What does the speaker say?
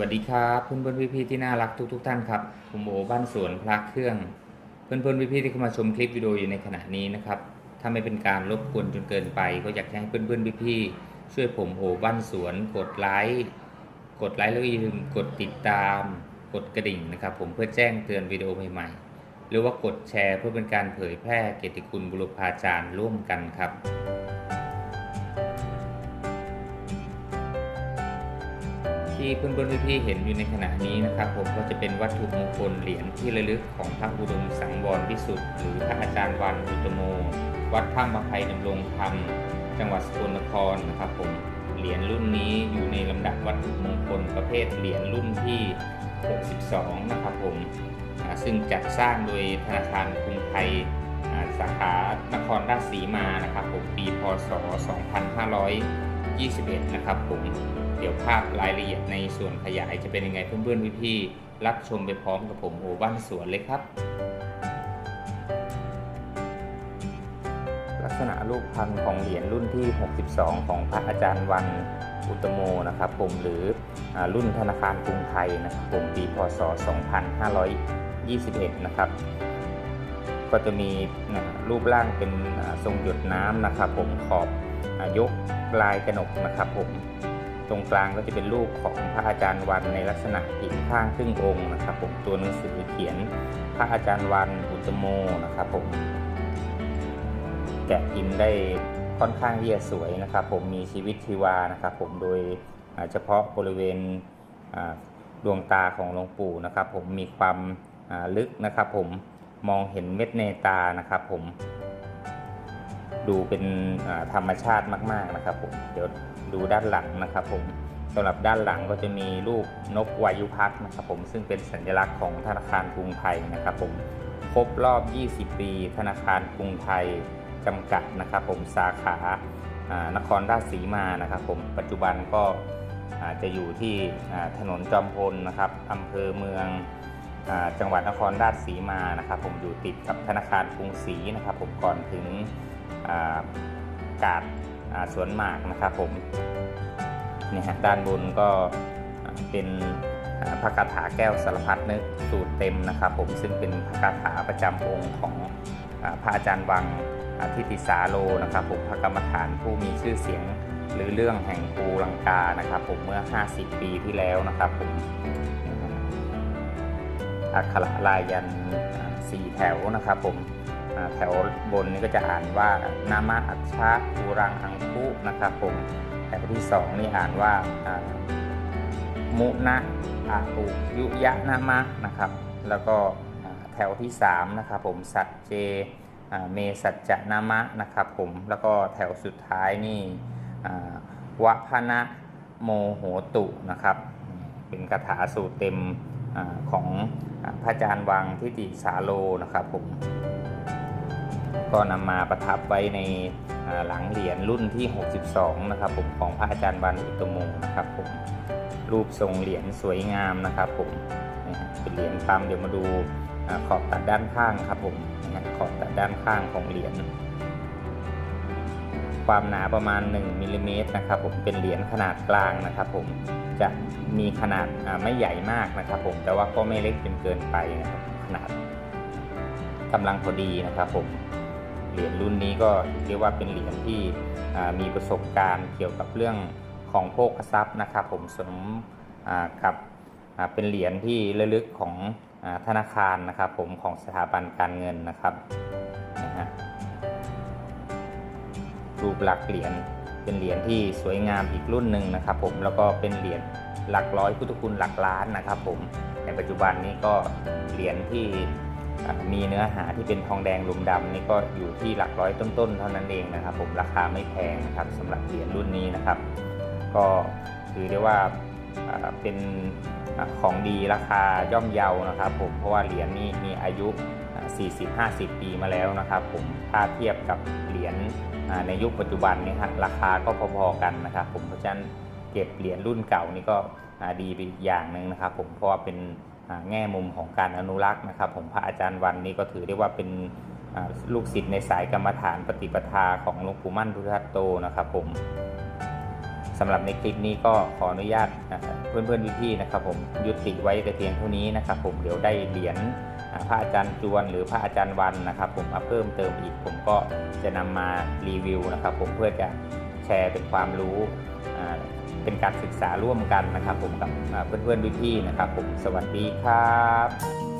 วัสดีครับเพื่อนเพื่อนพี่พี่ๆที่น่ารักทุกทท่านครับผมโอบ้านสวนพระเครื่อง เพื่อนเพื่อนพี่พี่ๆที่เข้ามาชมคลิปวิดีโออยู่ในขณะนี้นะครับถ้าไม่เป็นการรบกวนจนเกินไป ก็อยากจะให้เพื่อนเพื่อนพี่พี่ๆช่วยผมโอบ้านสวนกดไลค์กดไลค์แล้วก็อย่าลืมกดติดตามกดกระดิ่งนะครับ ผมเพื่อแจ้งเตือนวิดีโอใหม่ๆ หรือว่ากดแชร์เพื่อเป็นการเผยแพร่เกียรติคุณบุรพาจารย์ร่วมกันครับ ที่เพื่อนๆพี่ๆเห็นอยู่ในขณะนี้นะครับ ผมก็จะเป็นวัตถุมงคลเหรียญที่ระลึกของพระอุดมสังวรวิสุทธิ์หรือพระอาจารย์วันอุตโม วัดถ้ำมะไพดำรงธรรม จังหวัดสกลนครนะครับ ผมเหรียญรุ่นนี้อยู่ในลำดับวัตถุมงคลประเภทเหรียญรุ่นที่ 62 นะครับผมซึ่งจัดสร้างโดยธนาคารกรุงไทยสาขานครราชสีมานะครับผมปีพศ 2500 21 นะครับผมเดี๋ยวภาพรายละเอียดในส่วนขยายจะเป็นยังไงเพื่อนๆพี่ๆรับชมไปพร้อมกับผมโอบ้านสวนเลยครับ ลักษณะรูปพันธ์ของเหรียญรุ่นที่ 62 ของพระอาจารย์วันอุตโมนะครับผมหรืออรุ่นธนาคารกรุงไทยนะครับผมปีพศ 2521 นะครับ ก็จะมีอ่า รูปร่างเป็นทรงหยดน้ำนะครับ ผมขอบยกลายกระหนกนะครับ ผมตรงกลางก็จะเป็นรูปของพระอาจารย์วันในลักษณะผิงข้างครึ่งองค์นะครับ ผมตัวหนังสือเขียนพระอาจารย์วันอุตโมนะครับ ผม แกะพิมพ์ได้ค่อนข้างที่จะสวยนะครับ ผมมีชีวิตชีวานะครับ ผมโดยเฉพาะบริเวณดวงตาของหลวงปู่นะครับ ผมมีความลึกนะครับ ผม มองเห็นเม็ดเนตานะครับ ผม ดูเป็นธรรมชาติมากๆนะครับ ผมเดี๋ยวดูด้านหลังนะครับ ผมสำหรับด้านหลังก็จะมีรูปนกวายุพักษ์นะครับ ผมซึ่งเป็นสัญลักษณ์ของธนาคารกรุงไทยนะครับ ผมครบรอบ 20 ปี ธนาคารกรุงไทยจำกัดนะครับ ผมสาขาานครราชสีมานะครับ ผมปัจจุบันก็จะอยู่ที่ถนนจอมพลนะครับอำเภอเมือง จังหวัดนครราชสีมานะครับผมอยู่ติดกับธนาคารกรุงศรีนะครับผมก่อนถึงกาดสวนหมากนะครับผมเนี่ยฮะด้านบนก็เป็นพระคาถาแก้วสารพัดนึกสูตรเต็มนะครับผมซึ่งเป็นพระคาถาประจำองค์ของอพระอาจารย์วังทิติสาโลนะครับผมพระกรรมฐานผู้มีชื่อเสียงหรือเรื่องแห่งปูลังกานะครับผมเมื่อ 50 ปีที่แล้วนะครับผม อักขระลายยันสี่แถวนะครับผมแถวบนนี้ก็จะอ่านว่านามะอัชชะภูรังอังคุนะครับผมแถวที่สองนี่อ่านว่ามุนะอาอุยุยะนามะนะครับ แล้วก็แถวที่สามนะครับผมสัจเจเมสัจจะนามะนะครับผมแล้วก็แถวสุดท้ายนี่วะพนะโมโหตุนะครับ เป็นคาถาสูตรเต็ม ของพระอาจารย์วังทิติสาโลนะครับผมก็นำมาประทับไว้ในหลังเหรียญรุ่นที่ 62 นะครับผมของพระอาจารย์วันอุตโมนะครับผมรูปทรงเหรียญสวยงามนะครับผมเป็นเหรียญปั๊มเดี๋ยวมาดูขอบตัดด้านข้างครับผมขอบตัดด้านข้างของเหรียญความหนาประมาณ1มิลลิเมตรนะครับผมเป็นเหรียญขนาดกลางนะครับผม จะมีขนาดไม่ใหญ่มากนะครับ ผมแต่ว่าก็ไม่เล็กจนเกินไปนะครับขนาดกำลังพอดีนะครับผมเหรียญรุ่นนี้ก็เรียกว่าเป็นเหรียญที่มีประสบการณ์เกี่ยวกับเรื่องของโภคทรัพย์นะครับ ผมสมกับเป็นเหรียญที่ระลึกของอธนาคารนะครับ ผมของสถาบันการเงินนะครับนะฮะรูปลักษณ์เหรียญ เป็นเหรียญที่สวยงามอีกรุ่นหนึ่งนะครับผมแล้วก็เป็นเหรียญหลักร้อยพุทธคุณหลักล้านนะครับผมในปัจจุบันนี้ก็เหรียญที่มีเนื้อหาที่เป็นทองแดงลุมดำนี่ก็อยู่ที่หลักร้อยต้นๆ เท่านั้นเองนะครับผมราคาไม่แพงนะครับสำหรับเหรียญรุ่นนี้นะครับ ก็ถือได้ว่าเป็นของดีราคาย่อมเยานะครับผมเพราะว่าเหรียญนี้มีอายุ 40-50 ปีมาแล้วนะครับ ผมถ้าเทียบกับเหรียญในยุคปัจจุบันนี้ครับราคาก็พอๆกันนะครับผมเพราะฉะนั้นเก็บเหรียญรุ่นเก่านี่ก็ดีไปอีกอย่างหนึ่งนะครับ ผมเพราะว่าเป็นแง่มุมของการอนุรักษ์นะครับ ผมพระอาจารย์วันนี้ก็ถือได้ว่าเป็นลูกศิษย์ในสายกรรมฐานปฏิปทาของหลวงปู่มั่นพุทธทาสโตนะครับ ผม สำหรับในคลิปนี้ก็ขออนุญาตอ่าเพื่อนๆพี่ๆนะครับผมยุติไว้แต่เพียงเท่านี้นะครับผมเดี๋ยวได้เหรียญพระอาจารย์จวนหรือพระอาจารย์วันนะครับ ผมมาเพิ่มเติมอีกผมก็จะนำมารีวิวนะครับ ผมเพื่อจะแชร์เป็นความรู้เป็นการศึกษาร่วมกันนะครับ ผมกับอ่าเพื่อนๆพี่ๆนะครับ ผมสวัสดีครับ